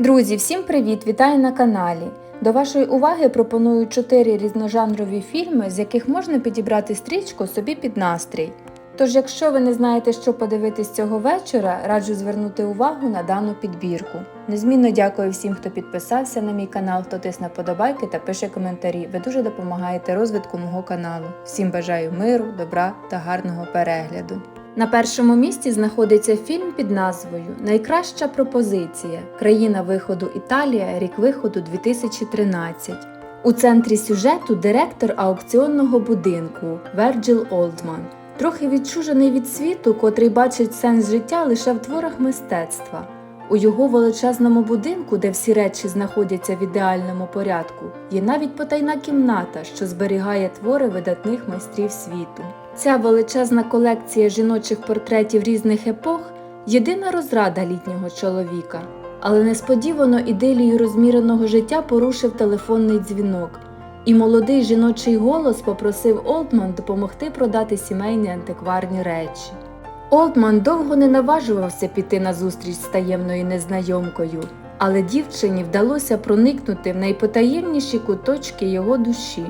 Друзі, всім привіт! Вітаю на каналі. До вашої уваги пропоную чотири різножанрові фільми, з яких можна підібрати стрічку собі під настрій. Тож, якщо ви не знаєте, що подивитись цього вечора, раджу звернути увагу на дану підбірку. Незмінно дякую всім, хто підписався на мій канал, хто тисне подобайки та пише коментарі. Ви дуже допомагаєте розвитку мого каналу. Всім бажаю миру, добра та гарного перегляду. На першому місці знаходиться фільм під назвою Найкраща пропозиція. Країна виходу Італія, рік виходу 2013. У центрі сюжету директор аукціонного будинку Верджил Олдман. Трохи відчужений від світу, котрий бачить сенс життя лише в творах мистецтва. У його величезному будинку, де всі речі знаходяться в ідеальному порядку, є навіть потайна кімната, що зберігає твори видатних майстрів світу. Ця величезна колекція жіночих портретів різних епох єдина розрада літнього чоловіка. Але несподівано ідилію розміреного життя порушив телефонний дзвінок, і молодий жіночий голос попросив Олдман допомогти продати сімейні антикварні речі. Олдман довго не наважувався піти на зустріч з таємною незнайомкою, але дівчині вдалося проникнути в найпотаємніші куточки його душі.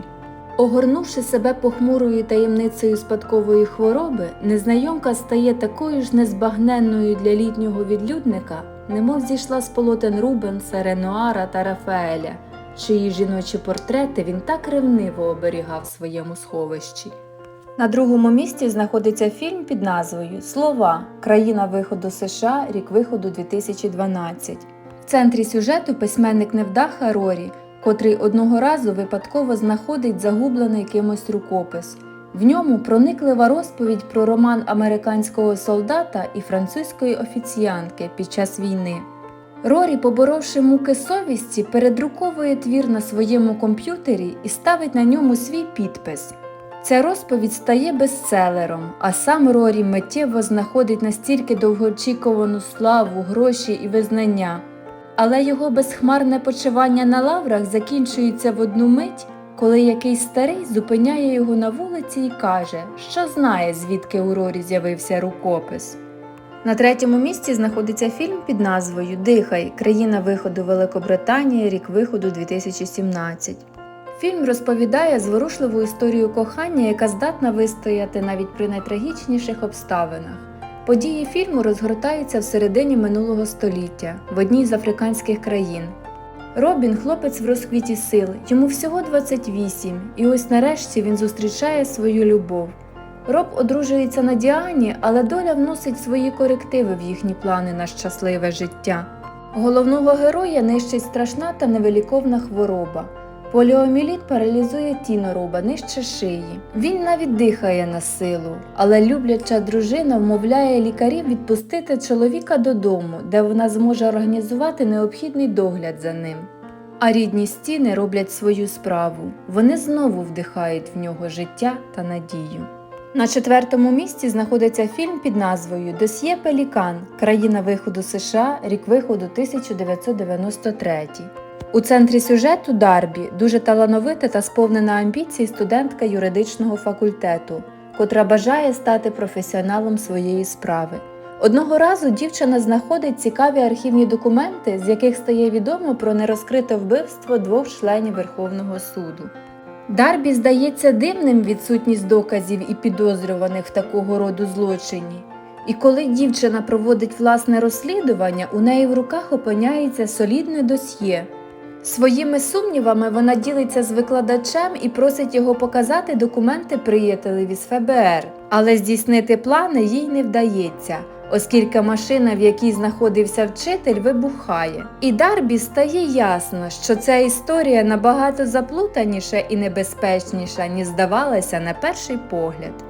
Огорнувши себе похмурою таємницею спадкової хвороби, незнайомка стає такою ж незбагненною для літнього відлюдника, немов зійшла з полотен Рубенса, Ренуара та Рафаеля, чиї жіночі портрети він так ревниво оберігав в своєму сховищі. На другому місці знаходиться фільм під назвою Слова Країна виходу США, рік виходу 2012. В центрі сюжету письменник невдаха Рорі, котрий одного разу випадково знаходить загублений кимось рукопис. В ньому прониклива розповідь про роман американського солдата і французької офіціянки під час війни. Рорі, поборовши муки совісті, передруковує твір на своєму комп'ютері і ставить на ньому свій підпис. Ця розповідь стає бестселером, а сам Рорі миттєво знаходить настільки довгоочікувану славу, гроші і визнання. Але його безхмарне почивання на лаврах закінчується в одну мить, коли якийсь старий зупиняє його на вулиці і каже, що знає, звідки у Рорі з'явився рукопис. На третьому місці знаходиться фільм під назвою Дихай. Країна виходу Великобританії, рік виходу 2017. Фільм розповідає зворушливу історію кохання, яка здатна вистояти навіть при найтрагічніших обставинах. Події фільму розгортаються в середині минулого століття в одній з африканських країн. Робін хлопець в розквіті сил, йому всього 28, і ось нарешті він зустрічає свою любов. Роб одружується на Діані, але доля вносить свої корективи в їхні плани на щасливе життя. Головного героя нищить страшна та невиліковна хвороба. Поліоміліт паралізує тіно роба нижче шиї. Він навіть дихає на силу, але любляча дружина вмовляє лікарів відпустити чоловіка додому, де вона зможе організувати необхідний догляд за ним. А рідні стіни роблять свою справу. Вони знову вдихають в нього життя та надію. На четвертому місці знаходиться фільм під назвою Досьє Пелікан. Країна виходу США, рік виходу 1993. У центрі сюжету Дарбі дуже талановита та сповнена амбіцій студентка юридичного факультету, котра бажає стати професіоналом своєї справи. Одного разу дівчина знаходить цікаві архівні документи, з яких стає відомо про нерозкрите вбивство двох членів Верховного суду. Дарбі здається дивним відсутність доказів і підозрюваних в такого роду злочині. І коли дівчина проводить власне розслідування, у неї в руках опиняється солідне досьє. Своїми сумнівами вона ділиться з викладачем і просить його показати документи приятелеві з ФБР, але здійснити плани їй не вдається, оскільки машина, в якій знаходився вчитель, вибухає. І Дарбі стає ясно, що ця історія набагато заплутаніша і небезпечніша, ніж здавалася на перший погляд.